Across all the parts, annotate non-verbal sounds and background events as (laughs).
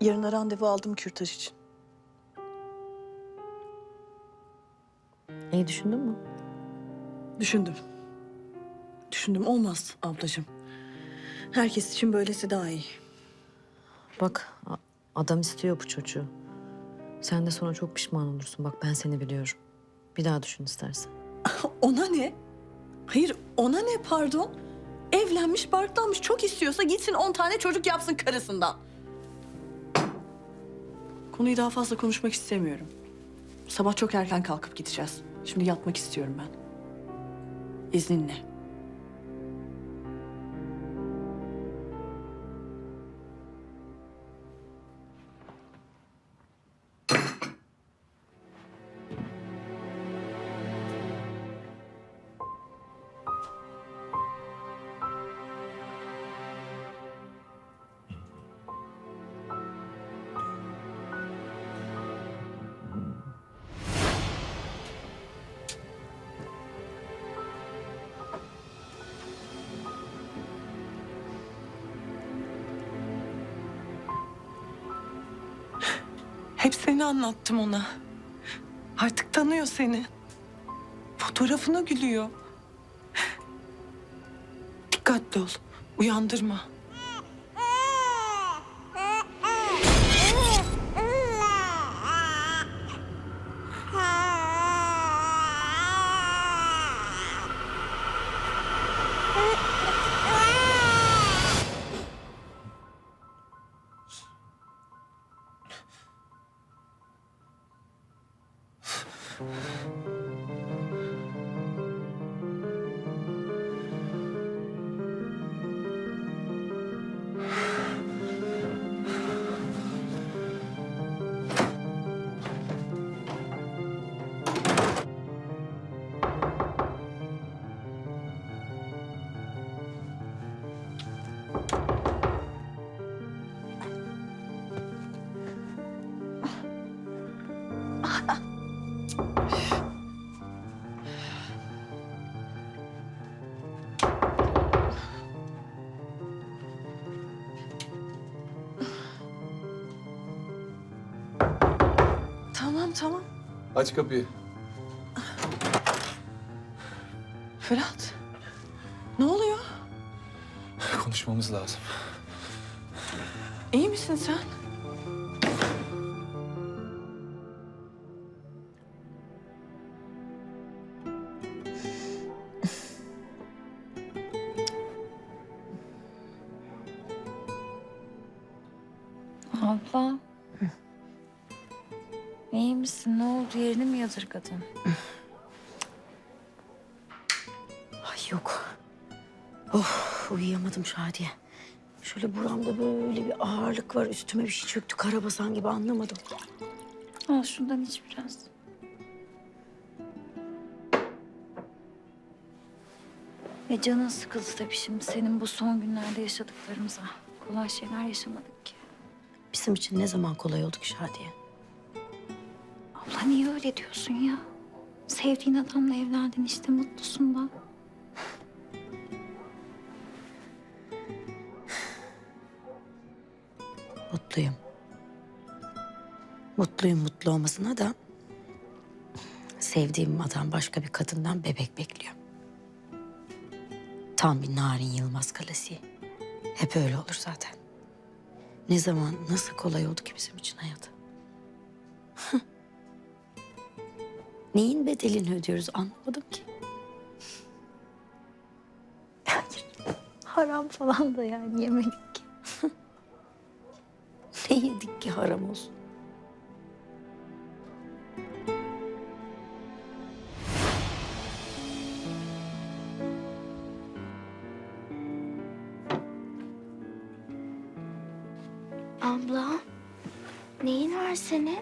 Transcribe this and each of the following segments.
Yarına randevu aldım kürtaj için. İyi düşündün mü? Düşündüm. Düşündüm olmaz ablacığım. Herkes için böylesi daha iyi. Bak a- adam istiyor bu çocuğu. Sen de sonra çok pişman olursun. Bak ben seni biliyorum. Bir daha düşün istersen. (laughs) Ona ne? Hayır ona ne pardon? Evlenmiş barklanmış çok istiyorsa gitsin on tane çocuk yapsın karısından. Konuyu daha fazla konuşmak istemiyorum. Sabah çok erken kalkıp gideceğiz. Şimdi yatmak istiyorum ben. İzninle. Hep seni anlattım ona. Artık tanıyor seni. Fotoğrafına gülüyor. Dikkatli ol. Uyandırma. Tamam tamam. Aç kapıyı. Fırat. Ne oluyor? Konuşmamız lazım. İyi misin sen? Abla. İyi misin? Ne oldu? Yerini mi yadırgadın? Ay yok. Of uyuyamadım Şadiye. Şöyle buramda böyle bir ağırlık var. Üstüme bir şey çöktü. Karabasan gibi anlamadım. Al şundan iç biraz. Ve canın sıkıldı tabii şimdi senin bu son günlerde yaşadıklarımıza. Kolay şeyler yaşamadık ki. Bizim için ne zaman kolay oldu ki Şadiye? Abla niye öyle diyorsun ya? Sevdiğin adamla evlendin işte mutlusun da. Mutluyum. Mutluyum mutlu olmasına da... ...sevdiğim adam başka bir kadından bebek bekliyor. Tam bir Narin Yılmaz klasiği. Hep öyle olur zaten. Ne zaman, nasıl kolay oldu ki bizim için hayat? (laughs) Neyin bedelini ödüyoruz anlamadım ki. (laughs) Haram falan da yani yemedik ki. (laughs) Ne yedik ki haram olsun? Abla, neyin var senin?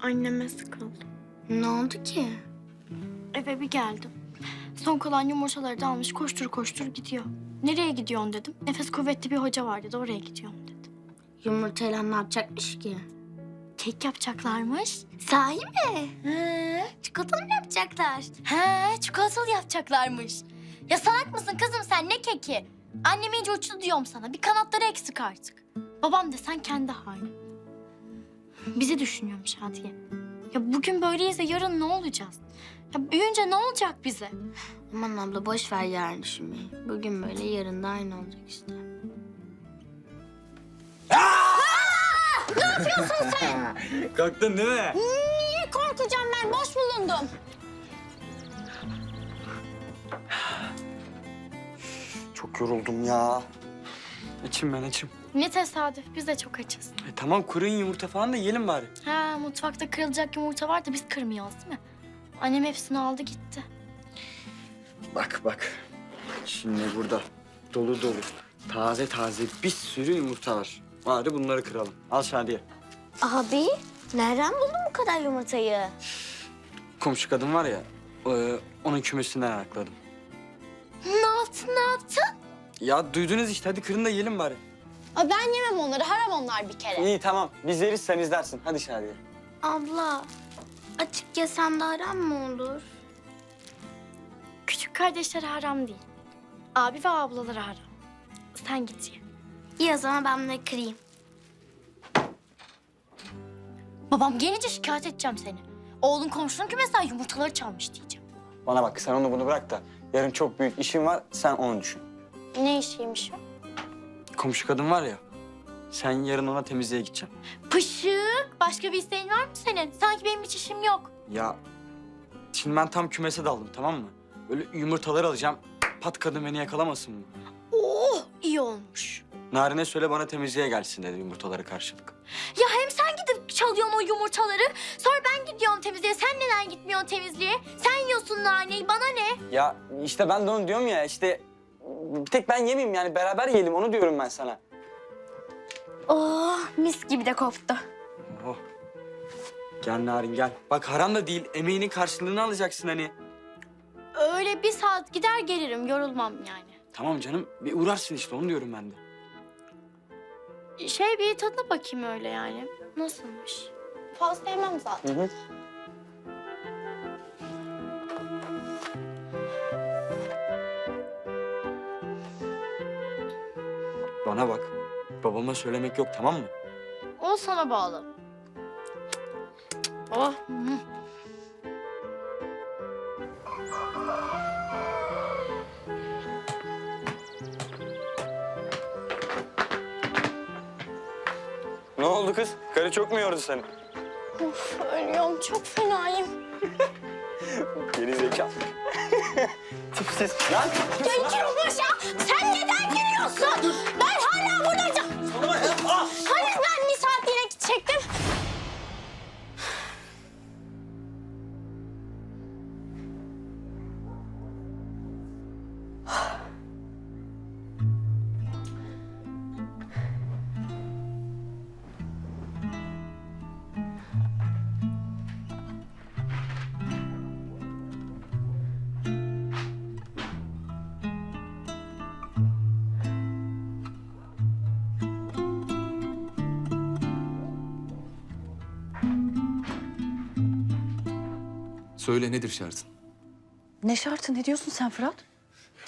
Anneme sıkıldım. Ne oldu ki? Eve bir geldim. Son kalan yumurtaları da almış koştur koştur gidiyor. Nereye gidiyorsun dedim. Nefes kuvvetli bir hoca var dedi oraya gidiyorum dedi. Yumurtayla ne yapacakmış ki? Kek yapacaklarmış. Sahi mi? He, Çikolatalı mı yapacaklar? he çikolatalı yapacaklarmış. Ya salak mısın kızım sen ne keki? Annem iyice uçtu diyorum sana. Bir kanatları eksik artık. Babam desen kendi hali. Bizi düşünüyorum Şadiye. Ya bugün böyleyse yarın ne olacağız? Ya büyüyünce ne olacak bize? Aman abla boş ver yarın düşünmeyi. Bugün böyle yarın da aynı olacak işte. (laughs) Kalktın değil mi? Niye korkacağım ben? Boş bulundum. Çok yoruldum ya. İçim ben içim. Ne tesadüf. Biz de çok açız. E, tamam kurun yumurta falan da yiyelim bari. Ha mutfakta kırılacak yumurta var da biz kırmıyoruz değil mi? Annem hepsini aldı gitti. Bak bak. Şimdi burada dolu dolu taze taze bir sürü yumurta var. Bari bunları kıralım. Al Şadiye. Abi nereden buldun bu kadar yumurtayı? Komşu kadın var ya, e, onun kümesinden arakladım. Ne yaptın ne yaptın? Ya duydunuz işte hadi kırın da yiyelim bari. Aa, ben yemem onları. Haram onlar bir kere. İyi tamam biz yeriz sen izlersin. Hadi Şadiye. Abla açık yesen de aram mı olur? Küçük kardeşler haram değil. Abi ve ablaları haram. Sen git ye. İyi o zaman ben bunları kırayım. Babam gelince şikayet edeceğim seni. Oğlun komşunun kümesinden yumurtaları çalmış diyeceğim. Bana bak sen onu bunu bırak da yarın çok büyük işin var sen onu düşün. Ne işiymiş o? Komşu kadın var ya, sen yarın ona temizliğe gideceksin. Pışık. Başka bir isteğin var mı senin? Sanki benim hiç işim yok. Ya şimdi ben tam kümese daldım tamam mı? Böyle yumurtalar alacağım. Pat kadın beni yakalamasın mı? Oh iyi olmuş. Narine söyle bana temizliğe gelsin dedi yumurtaları karşılık. Ya hem sen gidip çalıyorsun o yumurtaları. Sonra ben gidiyorum temizliğe. Sen neden gitmiyorsun temizliğe? Sen yiyorsun naneyi. Bana ne? Ya işte ben de onu diyorum ya işte bir tek ben yemeyeyim yani beraber yiyelim onu diyorum ben sana. Oh mis gibi de koptu. Oh. Gel Narin gel. Bak haram da değil emeğinin karşılığını alacaksın hani. Öyle bir saat gider gelirim. Yorulmam yani. Tamam canım bir uğrarsın işte onu diyorum ben de. Şey bir tadına bakayım öyle yani. Nasılmış? Fazla yemem zaten. Hı hı. Bana bak. Babama söylemek yok tamam mı? O sana bağlı. Hı. Ne oldu kız? Karı çok mu yordu seni? Of, ölüyorum. Çok fenayım. (laughs) Geri zeka. Tipsiz. Lan! Ya Yılbaşı! Sen neden gülüyorsun? Ben hala burada... Hayır ben misafire Söyle nedir şartın? Ne şartı ne diyorsun sen Fırat?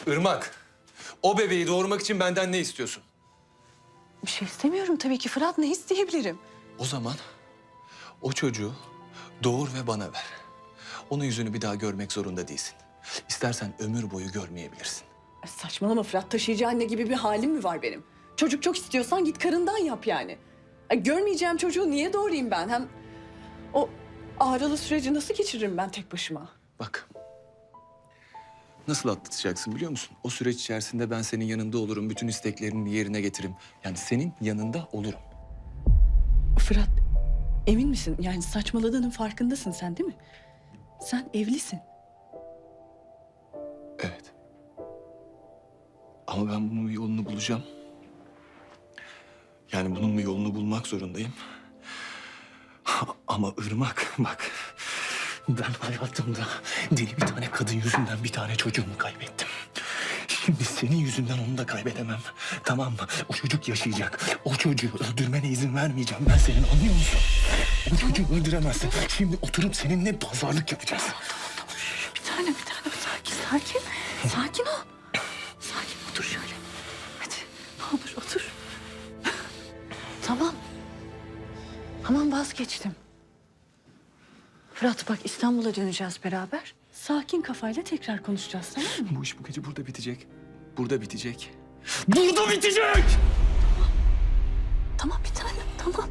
Irmak, o bebeği doğurmak için benden ne istiyorsun? Bir şey istemiyorum tabii ki Fırat ne isteyebilirim? O zaman o çocuğu doğur ve bana ver. Onun yüzünü bir daha görmek zorunda değilsin. İstersen ömür boyu görmeyebilirsin. Saçmalama Fırat taşıyıcı anne gibi bir halim mi var benim? Çocuk çok istiyorsan git karından yap yani. Görmeyeceğim çocuğu niye doğurayım ben? Hem o ağrılı süreci nasıl geçiririm ben tek başıma? Bak. Nasıl atlatacaksın biliyor musun? O süreç içerisinde ben senin yanında olurum. Bütün isteklerini yerine getiririm. Yani senin yanında olurum. Fırat emin misin? Yani saçmaladığının farkındasın sen değil mi? Sen evlisin. Evet. Ama ben bunun bir yolunu bulacağım. Yani bunun bir yolunu bulmak zorundayım. Ama Irmak bak. Ben hayatımda deli bir tane kadın yüzünden bir tane çocuğumu kaybettim. Şimdi senin yüzünden onu da kaybedemem. Tamam mı? O çocuk yaşayacak. O çocuğu öldürmene izin vermeyeceğim ben senin anlıyor musun? O çocuğu öldüremezsin. Şimdi oturup seninle pazarlık yapacağız. Bir tane bir tane sakin sakin. Sakin ol. Aman vazgeçtim. Fırat bak İstanbul'a döneceğiz beraber. Sakin kafayla tekrar konuşacağız tamam mı? Bu iş bu gece burada bitecek. Burada bitecek. Burada bitecek! Tamam bir tanem tamam.